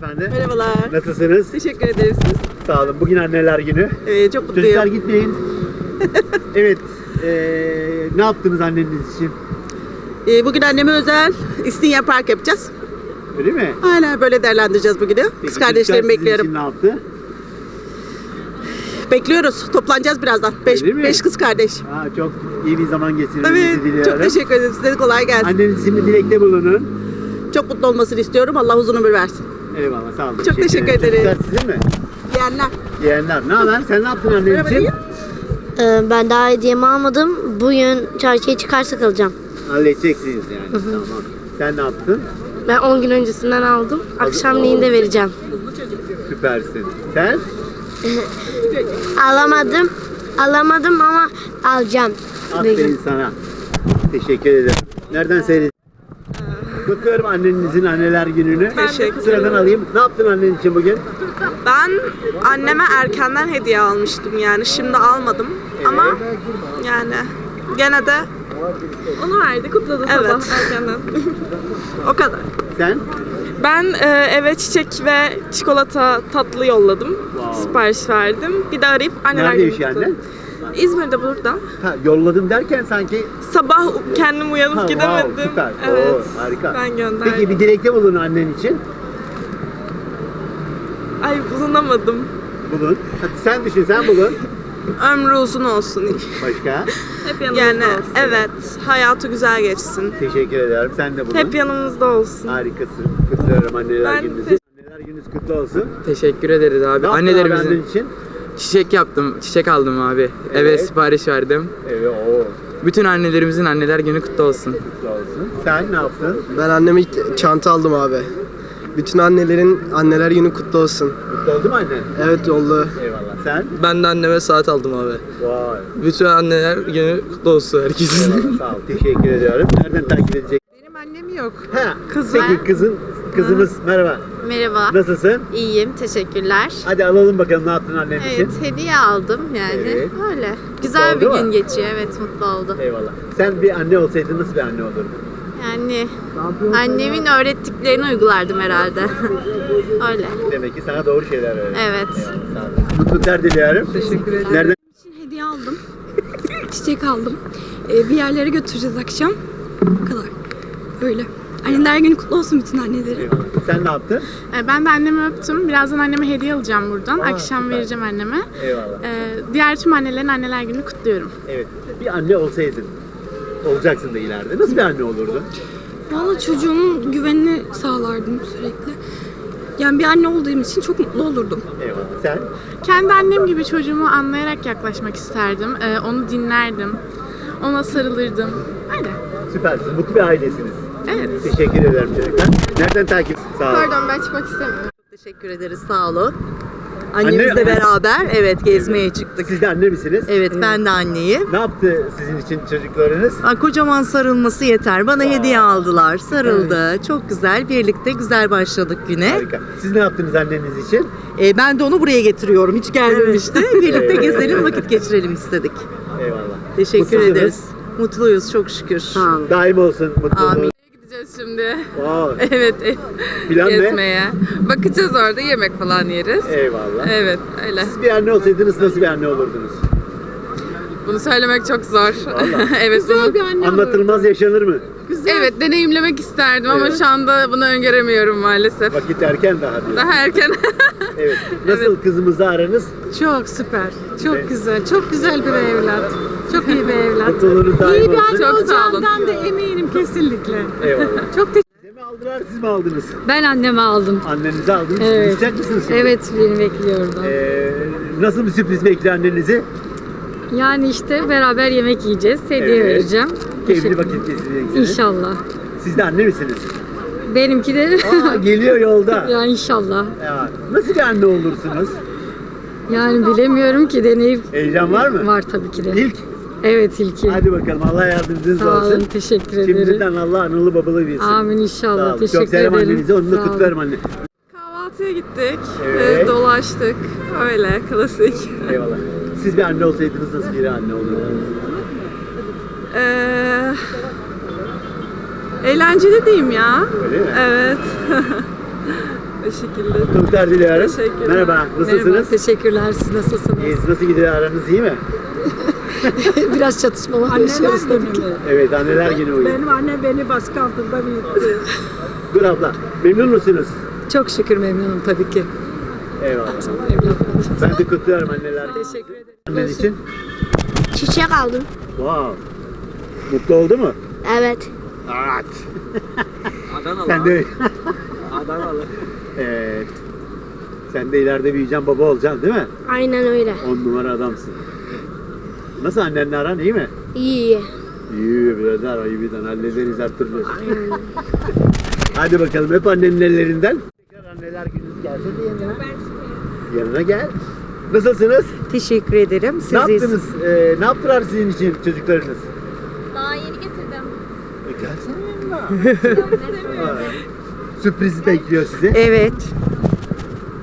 hanımefendi. Merhabalar. Nasılsınız? Teşekkür ederiz siz. Sağ olun. Bugün anneler günü. Ee, çok mutluyum. Çocuklar gitmeyin. evet. Ee, ne yaptınız anneniz için? Ee, bugün anneme özel İstinye Park yapacağız. Öyle mi? Aynen böyle değerlendireceğiz bugünü. Peki, Kız kardeşlerimi bekliyorum. için ne yaptı? Bekliyoruz. Toplanacağız birazdan. Beş, Öyle mi? beş kız kardeş. Ha, çok iyi bir zaman geçirmenizi Tabii. diliyorum. Çok teşekkür ederim. Size kolay gelsin. Anneniz bir dilekte bulunun. Çok mutlu olmasını istiyorum. Allah uzun ömür versin. Eyvallah sağ olun. Çok teşekkür ederim. Çocuklar sizin mi? Diyenler. Yeğenler. Ne haber? Sen ne yaptın annen için? Ee, ben daha hediyemi almadım. Bugün çarşıya çıkarsa kalacağım. Halledeceksiniz yani. Tamam. Sen ne yaptın? Ben 10 gün öncesinden aldım. Akşamleyin de vereceğim. Süpersin. Sen? Alamadım. Alamadım ama alacağım. Aferin sana. Teşekkür ederim. Nereden seyredin? Kutluyorum annenizin anneler gününü. Teşekkür Sıradan alayım. Ne yaptın annen için bugün? Ben anneme erkenden hediye almıştım yani şimdi almadım ama yani gene de onu verdi kutladı sabah erkenden. o kadar. Sen? Ben e, eve çiçek ve çikolata tatlı yolladım. Wow. Sipariş verdim. Bir de arayıp anneler Neredeymiş günü kutladım. İzmir'de burada. Ha, yolladım derken sanki Sabah kendim uyanıp ha, gidemedim. wow, süper. Evet. Oo, harika. Ben gönderdim. Peki bir dilekte bulun annen için. Ay bulunamadım. Bulun. Hadi sen düşün sen bulun. Ömrü uzun olsun. Başka? Hep yanımızda Yani olsun. evet hayatı güzel geçsin. Teşekkür ederim. Sen de bulun. Hep yanımızda olsun. Harikasın. Kutluyorum anneler Ben gününüzü. Anneler gününüz kutlu olsun. Teşekkür ederiz abi. Ne Annelerimizin için? Çiçek yaptım, çiçek aldım abi. Eve Evet. sipariş verdim. Evet o. Bütün annelerimizin anneler günü kutlu olsun. Kutlu olsun. Sen ne yaptın? Ben anneme çanta aldım abi. Bütün annelerin anneler günü kutlu olsun. Mutlu oldu mu annen? Evet oldu. Eyvallah. Sen? Ben de anneme saat aldım abi. Vay. Bütün anneler günü kutlu olsun herkesin. Eyvallah. Sağ ol. Teşekkür ediyorum. Nereden takip edecek? Benim annem yok. Ha, Kız Peki kızın kızımız merhaba. Merhaba. Nasılsın? İyiyim, teşekkürler. Hadi alalım bakalım ne yaptın annen Evet, için. hediye aldım yani. Evet. Öyle. Güzel oldu bir mu? gün geçiyor. Evet, mutlu oldu. Eyvallah. Sen bir anne olsaydın nasıl bir anne olurdun? Yani annemin öğrettiklerini uygulardım herhalde. Öyle. Demek ki sana doğru şeyler öğretti. Evet. Ol. Mutluluklar diliyorum. Teşekkür ederim. Nereden? Hediye aldım. Çiçek aldım. Ee, bir yerlere götüreceğiz akşam. Bu kadar. Öyle. Anneler günü kutlu olsun bütün. Eyvallah. Sen ne yaptın? E, Ben de annemi öptüm. Birazdan anneme hediye alacağım buradan. Aa, Akşam süper. vereceğim anneme. Eyvallah. E, diğer tüm annelerin anneler gününü kutluyorum. Evet. Bir anne olsaydın. Olacaksın da ileride. Nasıl bir anne olurdun? Valla çocuğumun güvenini sağlardım sürekli. Yani bir anne olduğum için çok mutlu olurdum. Eyvallah. Sen? Kendi annem gibi çocuğumu anlayarak yaklaşmak isterdim. E, onu dinlerdim. Ona sarılırdım. Öyle. Süpersiniz. Mutlu bir ailesiniz. Evet. Teşekkür ederim çocuklar. Nereden takip? Sağ olun. Pardon ben çıkmak istemiyorum. Teşekkür ederiz. Sağ olun. Annemizle Anne- beraber evet gezmeye çıktık. Siz de anne misiniz? Evet ben de anneyim. Ne yaptı sizin için çocuklarınız? Aa, Kocaman sarılması yeter. Bana hediye aldılar. Sarıldı. Çok güzel. Birlikte güzel başladık güne. Harika. Siz ne yaptınız anneniz için? Ee, ben de onu buraya getiriyorum. Hiç gelmemişti. Birlikte Evet. gezelim, vakit geçirelim istedik. Eyvallah. Teşekkür Mutlusunuz. ederiz. Mutluyuz çok şükür. Daim olsun mutluluğunuz. Amin. Gideceğiz şimdi. Wow. Evet. Plan ne? Gezmeye. Bakacağız orada yemek falan yeriz. Eyvallah. Evet öyle. Siz bir anne olsaydınız nasıl bir anne olurdunuz? Bunu söylemek çok zor. Evet bunu Anlatılmaz yaşanır mı? Evet deneyimlemek isterdim ama Evet. şu anda bunu öngöremiyorum maalesef. Vakit erken daha diyor. Daha erken. Evet. Nasıl kızımızla aranız? Çok süper. Çok Evet. güzel. Çok güzel bir evlat. Çok iyi bir evlat. Mutluluğunuz daim olsun. Çok sağ olun. da eminim kesinlikle. Eyvallah. Çok Size mi aldılar siz mi aldınız? Ben anneme aldım. Annenizi aldınız. Evet. Gidecek misiniz şimdi? Evet beni bekliyordu. Ee, nasıl bir sürpriz bekliyor annenizi? Yani işte beraber yemek yiyeceğiz. Hediye Evet. vereceğim. Keyifli vakit geçireceksiniz. İnşallah. Siz de anne misiniz? Benimki de Aa, geliyor yolda. ya inşallah. Ya, nasıl bir anne olursunuz? Yani bilemiyorum ki deneyip Heyecan var mı? var tabii ki de. İlk. Evet ilki. Hadi bakalım Allah yardımcınız Sağ olsun. olun. Teşekkür ederim. Şimdiden Allah analı babalı bilsin. Amin Sağ inşallah. olun. Teşekkür Çok ederim. annenizi. Onu da Sağ kutlarım anne. Kahvaltıya gittik. Evet. e, dolaştık. Öyle klasik. Eyvallah. Siz bir anne olsaydınız nasıl bir anne olurdunuz? Ee, eğlenceli diyeyim ya. Öyle mi? Evet. O şekilde. Mutluluklar diliyorum. Teşekkürler. Merhaba, nasılsınız? Merhaba, teşekkürler. Siz nasılsınız? İyiyiz. Nasıl gidiyor aranız iyi mi? Biraz çatışmalar yaşıyoruz tabii ki. Evet anneler günü uyuyor. Benim annem beni baskı altında büyüttü. Dur abla. Memnun musunuz? Çok şükür memnunum tabii ki. Eyvallah. Ben de kutluyorum anneler. günü. Teşekkür ederim. Annen için. Çiçek aldım. Wow. Mutlu oldu mu? Evet. Evet. Adanalı. Sen de Adanalı. Evet. Sen de ileride büyüyeceksin baba olacaksın değil mi? Aynen öyle. On numara adamsın. Nasıl annenle aran iyi mi? İyi iyi. Birader ayıbından hallederiz her türlü. Hadi bakalım hep annenin ellerinden. Tekrar anneler gününüz gelse de yanına. Yanına gel. Nasılsınız? Teşekkür ederim. ne yaptınız? Ee, ne yaptılar sizin için çocuklarınız? Daha yeni getirdim. E, gelsene yanına. Aa, Sürpriz bekliyor sizi. Evet.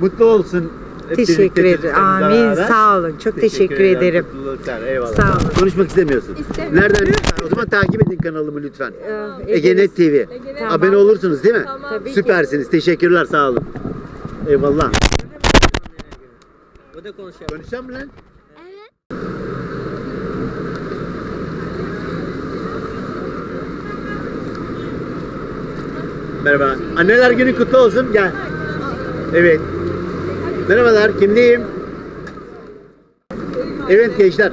Mutlu olsun. Hep Teşekkür ederim. Amin. beraber. Sağ olun. Çok teşekkür, ederim. Mutluluklar. Eyvallah. Sağ olun. Konuşmak istemiyorsun. Nereden? O zaman takip edin kanalımı lütfen. Ee, Egenet TV. Tamam. Abone olursunuz değil mi? Tabii ki. Süpersiniz. Teşekkürler. Sağ olun. Eyvallah. Konuşacağım mı lan? Merhaba. Anneler günü kutlu olsun. Gel. Evet. Merhabalar. Kimdeyim? Evet gençler.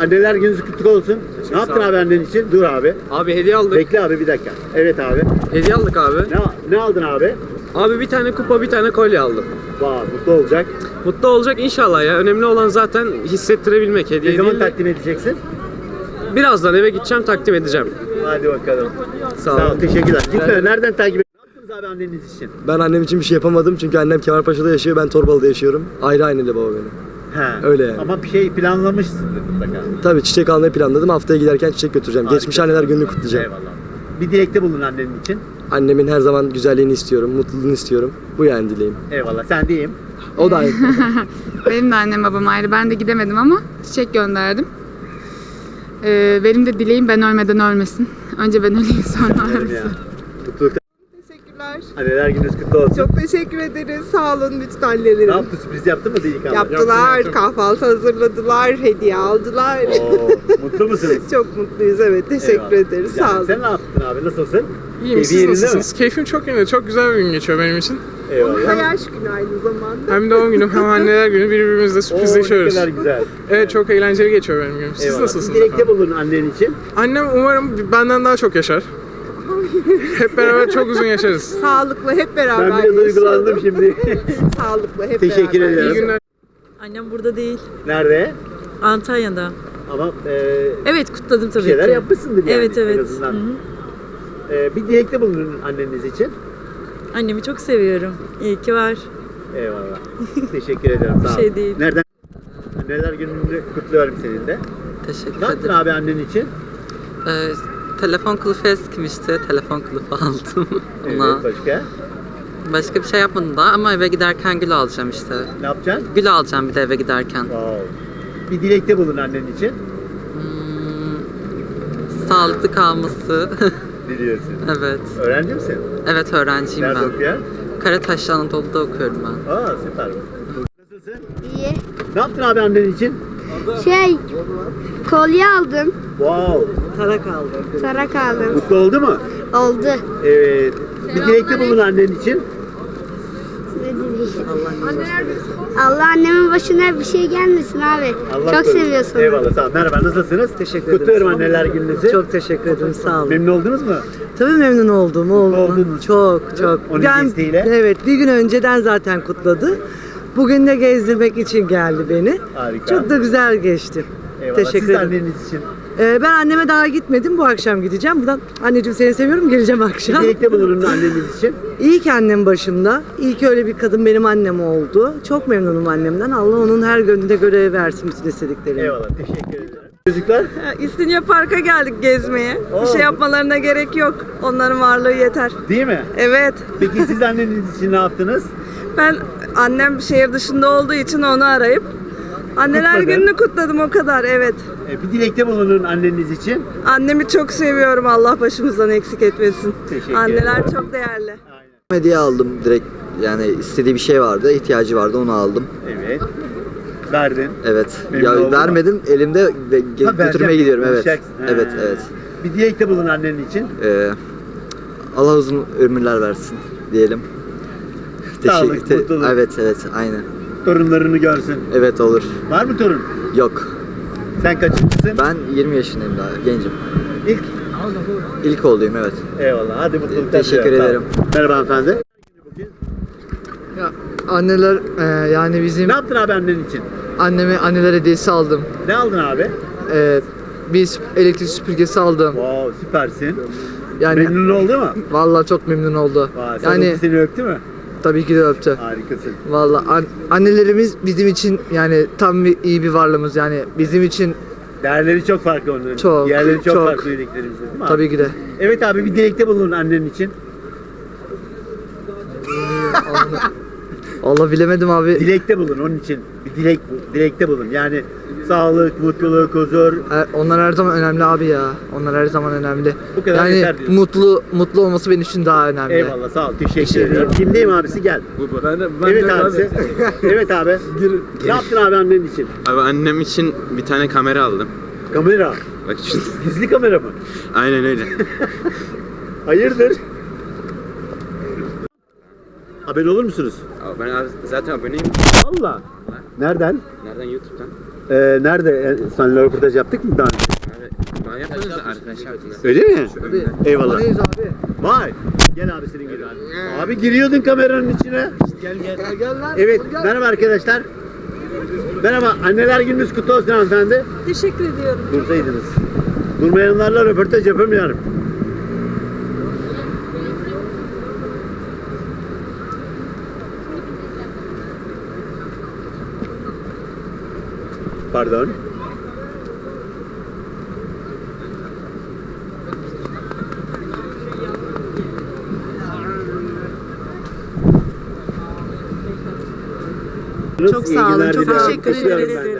Anneler gününüz kutlu olsun. Ne yaptın abi annen için? Dur abi. Abi hediye aldık. Bekle abi bir dakika. Evet abi. Hediye aldık abi. Ne, ne aldın abi? Abi bir tane kupa bir tane kolye aldım. Vay mutlu olacak. Mutlu olacak inşallah ya. Önemli olan zaten hissettirebilmek. Ne Hediye zaman değil de takdim edeceksin? birazdan eve gideceğim takdim edeceğim. Hadi bakalım. Sağ Sağ ol. Teşekkürler. Gitme. Nereden takip? Ne abi anneniz için? Ben annem için bir şey yapamadım çünkü annem Kemalpaşa'da yaşıyor, ben Torbalı'da yaşıyorum. Ayrı anneli baba benim. He. Öyle yani. Ama bir şey planlamışsındır mutlaka. Tabii çiçek almayı planladım. Haftaya giderken çiçek götüreceğim. Harika. Geçmiş anneler gününü kutlayacağım. Eyvallah. Bir dilekte bulun annenin için. Annemin her zaman güzelliğini istiyorum, mutluluğunu istiyorum. Bu yani dileğim. Eyvallah. Sen diyeyim. O da aynı. Benim de annem babam ayrı. Ben de gidemedim ama çiçek gönderdim. Ee, benim de dileğim ben ölmeden ölmesin. Önce ben öleyim sonra. Mutluluklar. Teşekkürler. Anneler gününüz kutlu olsun. Çok teşekkür ederiz. Sağ olun bütün Ne annelerim. yaptı? Sürpriz yaptı mı delikanlı? Yaptılar, kahvaltı hazırladılar, hediye aldılar. Oo, mutlu musunuz? Çok mutluyuz evet. Teşekkür Eyvallah. ederiz. Sağ olun. Sen ne yaptın abi? Nasılsın? İyiyim Keyfi siz yerinde nasılsınız? Keyfim çok yerinde. Çok güzel bir gün geçiyor benim için. Eyvallah. Yaş günü aynı zamanda. Hem doğum günüm hem anneler günü birbirimizle Oo, ne sürprizleşiyoruz. kadar güzel. Evet çok eğlenceli geçiyor benim günüm. Siz Eyvallah. nasılsınız Bir dilekte efendim? bulun annen için. Annem umarım benden daha çok yaşar. Hep beraber çok uzun yaşarız. Sağlıklı hep beraber Ben biraz duygulandım şimdi. Sağlıklı hep Teşekkür beraber. ederim. İyi günler. Annem burada değil. Nerede? Antalya'da. Ama e, Evet kutladım tabii şeyler ki. yapmışsındır yani Evet, en evet. azından. Hı hı. E, bir dilekte bulunun anneniz için. Annemi çok seviyorum. İyi ki var. Eyvallah. Teşekkür ederim. Sağ şey değil. Nereden? Anneler gününü kutluyorum senin de. Teşekkür Ne yaptın abi annen için? Ee, telefon kılıfı eskimişti. Telefon kılıfı aldım ona. Evet, başka? Başka bir şey yapmadım daha ama eve giderken gül alacağım işte. Ne yapacaksın? Gül alacağım bir de eve giderken. Wow. Bir dilekte bulun annen için. Hmm, sağlıklı kalması. Diliyorsun. evet. Öğrenci misin? Evet öğrenciyim Nerede ben. okuyan? Karataş Anadolu'da okuyorum ben. Aa süper. Nasılsın? İyi. Ne yaptın abi annen için? Şey, kolye aldım. Wow. Tarak aldım. Mutlu oldu mu? Oldu. Evet. Bir dilekte bulun annen için. Allah annemin başına bir şey gelmesin abi. Allah Çok korusun. seviyorsun. Eyvallah sağ ol. Merhaba nasılsınız? Teşekkür ederim. Kutluyorum anneler gününüzü. Çok teşekkür ederim. Sağ olun. Memnun oldunuz mu? Tabii memnun oldum. oldum. oldunuz. Çok çok. Onun Ben- desteğiyle. Evet bir gün önceden zaten kutladı. Bugün de gezdirmek için geldi beni. Harika. Çok da güzel geçti. Eyvallah. teşekkür Siz de ederim. anneniz için. Ee, ben anneme daha gitmedim. Bu akşam gideceğim. Buradan anneciğim seni seviyorum. Geleceğim akşam. dilekte bulunun anneniz için. İyi ki annem başımda. İyi ki öyle bir kadın benim annem oldu. Çok memnunum annemden. Allah onun her gönlünde görev versin bütün istediklerini. Eyvallah. Teşekkür ederim. Çocuklar İstinye Park'a geldik gezmeye. Oo. Bir şey yapmalarına gerek yok. Onların varlığı yeter. değil mi? Evet. Peki siz anneniz için ne yaptınız? Ben annem şehir dışında olduğu için onu arayıp Anneler Kutladın. gününü kutladım o kadar evet. E, bir dilekte bulunun anneniz için. Annemi çok seviyorum Allah başımızdan eksik etmesin. Teşekkür Anneler ederim. çok değerli. Aynen. Hediye aldım direkt yani istediği bir şey vardı, ihtiyacı vardı onu aldım. Evet. Verdin. Evet. Memnun oldun ya vermedim elimde ge- Ha, götürmeye gidiyorum evet. Ha. Evet, evet. Bir dilekte bulun annen için. Ee, Allah uzun ömürler versin diyelim. Sağlık, mutluluk. Evet, evet, aynen. Torunlarını görsün. Evet olur. Var mı torun? Yok. Sen kaçıncısın? Ben 20 yaşındayım daha, gencim. İlk. İlk olduyum evet. Eyvallah. Hadi mutluluklar. Teşekkür diliyorum. Ederim. olun. Merhaba hanımefendi. Anneler e, yani bizim Ne yaptın abi annen için? anneme anneler hediyesi aldım. Ne aldın abi? E, bir elektrik süpürgesi aldım. Wow süpersin. Yani Memnun oldu mu? vallahi çok memnun oldu. Vay, Yani yani seni öptü mü? Tabii ki de öptü. Harikasın. Vallahi an- annelerimiz bizim için yani tam bir, iyi bir varlığımız yani bizim için Değerleri çok farklı onların. Çok, Yerleri çok, çok. farklı dediklerimizde değil mi abi? tabii ki de. Evet abi bir dilekte bulun annen için. Allah bilemedim abi. Dilekte bulun onun için. Bir dilek dilekte bulun. Yani sağlık, mutluluk, huzur. E, Onlar her zaman önemli abi ya. Onlar her zaman önemli. Bu kadar yani yeter diyorsun. mutlu mutlu olması benim için daha önemli. Eyvallah sağ ol. Teşekkür ederim. Kimdeyim abisi gel. Ben de, ben evet de abisi. evet abi. Ne yaptın abi annen için? Abi annem için bir tane kamera aldım. Kamera. Bak şu. Gizli kamera mı? Aynen öyle. Hayırdır? Abone olur musunuz? Abi ben abi zaten aboneyim. Valla. Nereden? Nereden? YouTube'dan. Ee, nerede? Ee, Seninle röportaj yaptık mı daha önce? Abi bana yapmadınız da arkadaşlar. Öyle mi? Eyvallah. Aboneyiz abi. Vay. Gel abi senin gel abi. Abi giriyordun kameranın içine. Gel gel. Gel lan. Evet. Merhaba arkadaşlar. Merhaba. Anneler gününüz kutlu olsun hanımefendi. Teşekkür ediyorum. Dursaydınız. Durmayanlarla röportaj yapamıyorum. Pardon. Çok sağ olun. Çok teşekkür de.